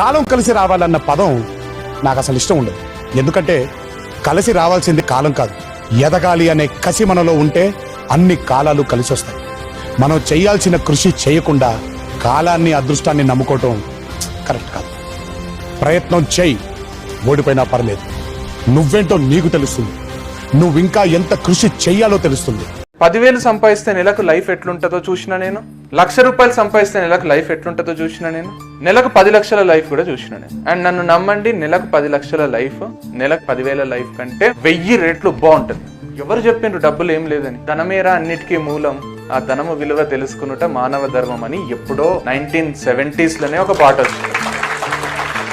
కాలం కలిసి రావాలన్న పదం నాకు అసలు ఇష్టం ఉండదు. ఎందుకంటే కలిసి రావాల్సింది కాలం కాదు. ఎదగాలి అనే కసి మనలో ఉంటే అన్ని కాలాలు కలిసి వస్తాయి మనం చేయాల్సిన కృషి చేయకుండా కాలాన్ని అదృష్టాన్ని నమ్ముకోవటం కరెక్ట్ కాదు. ప్రయత్నం చేయి ఓడిపోయినా పర్లేదు. నువ్వేంటో నీకు తెలుస్తుంది. నువ్వింకా ఎంత కృషి చెయ్యాలో తెలుస్తుంది. పదివేలు సంపాదిస్తే నెలకు లైఫ్ ఎట్లుంటుందో చూసిన నేను. లక్ష రూపాయలు సంపాదిస్తే నెలకు లైఫ్ ఎట్లుంటుందో చూసిన నేను. నెలకు పది లక్షల లైఫ్ కూడా చూసిన నేను. అండ్ నన్ను నమ్మండి నెలకు పది లక్షల లైఫ్ నెలకు పదివేల లైఫ్ కంటే వెయ్యి రెట్లు బాగుంటుంది. ఎవరు చెప్పిండ్రు డబ్బులు ఏం లేదని? ధనమేరా అన్నిటికీ మూలం. ఆ ధనము విలువ తెలుసుకునుట మానవ ధర్మం అని ఎప్పుడో నైన్టీన్ సెవెంటీస్లోనే ఒక పాట వచ్చింది.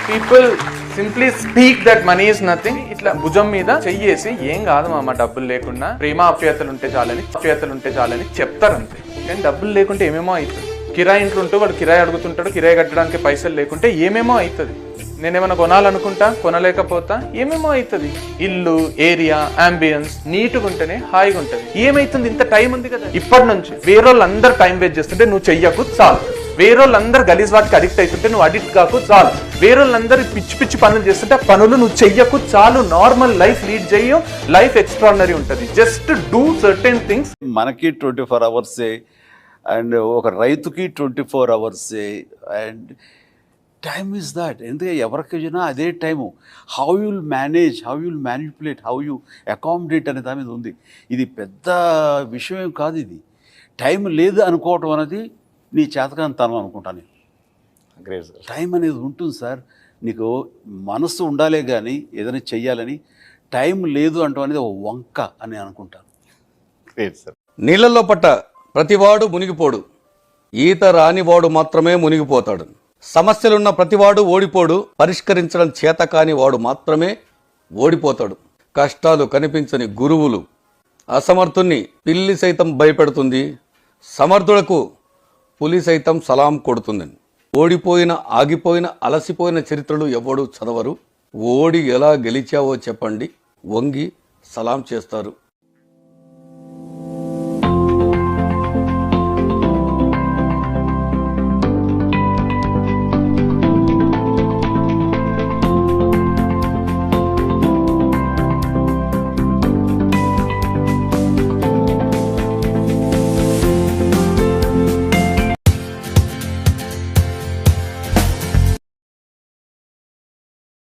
People simply speak that money is nothing ఇట్లా భుజం మీద చెయ్యేసి ఏం కాదు మా డబ్బులు లేకుండా. ప్రేమ అప్యతలు ఉంటే చాలని అప్యతలు ఉంటే చాలని చెప్తారు అంతే కానీ డబ్బులు లేకుంటే ఏమేమో అవుతుంది? కిరాయి ఇంట్లో ఉంటూ వాడు కిరాయి అడుగుతుంటాడు కిరాయి కట్టడానికి పైసలు లేకుంటే ఏమేమో అవుతుంది? నేనేమైనా కొనాలనుకుంటా కొనలేకపోతా ఏమేమో అవుతుంది? ఇల్లు ఏరియా అంబియన్స్ నీట్గా ఉంటేనే హాయిగా ఉంటుంది ఏమైతుంది? ఇంత టైం ఉంది కదా. ఇప్పటి నుంచి వేరే వాళ్ళందరూ టైం వేస్ట్ చేస్తుంటే నువ్వు చెయ్యకు చాలు. వేరే వాళ్ళందరూ గలీజ్ వాటికి అడిక్ట్ అవుతుంటే నువ్వు అడిక్ట్ కాకు చాలు. వేరేళ్ళందరూ పిచ్చి పిచ్చి పనులు చేస్తుంటే ఆ పనులు నువ్వు చెయ్యకు చాలు. నార్మల్ లైఫ్ లీడ్ చేయు. లైఫ్ ఎక్స్ట్రాడినరీ ఉంటుంది. జస్ట్ డూ సర్టెన్ థింగ్స్ మనకి ట్వంటీ ఫోర్ అవర్సే అండ్ ఒక రైతుకి ట్వంటీ ఫోర్ అవర్సే అండ్ టైమ్ ఇస్ దాట్. ఎందుకంటే ఎవరికి అదే time. How you'll manage how you'll manipulate how you accommodate అనే దాని మీద ఉంది. ఇది పెద్ద విషయం కాదు ఇది. టైం లేదు అనుకోవటం అనేది నీ చేతకాంతనం అనుకుంటాను నేను. గ్రేట్ సార్ టైం అనేది ఉంటుంది సార్ నీకు మనసు ఉండాలే కానీ ఏదైనా చెయ్యాలని టైం లేదు అంటాం అనేది ఒక వంక అని అనుకుంటాను గ్రేట్ సార్ నీళ్ళల్లో పట్ట ప్రతివాడు మునిగిపోడు. ఈత రానివాడు మాత్రమే మునిగిపోతాడు. సమస్యలున్న ప్రతివాడు ఓడిపోడు. పరిష్కరించడం చేత కాని వాడు మాత్రమే ఓడిపోతాడు. కష్టాలు కనిపించని గురువులు అసమర్థుణ్ణి పిల్లి సైతం భయపెడుతుంది. సమర్థులకు పులి సైతం సలాం కొడుతుందని ఓడిపోయిన ఆగిపోయిన అలసిపోయిన చరిత్రలు ఎవడూ చదవరు. ఓడి ఎలా గెలిచావో చెప్పండి. వంగి సలాం చేస్తారు.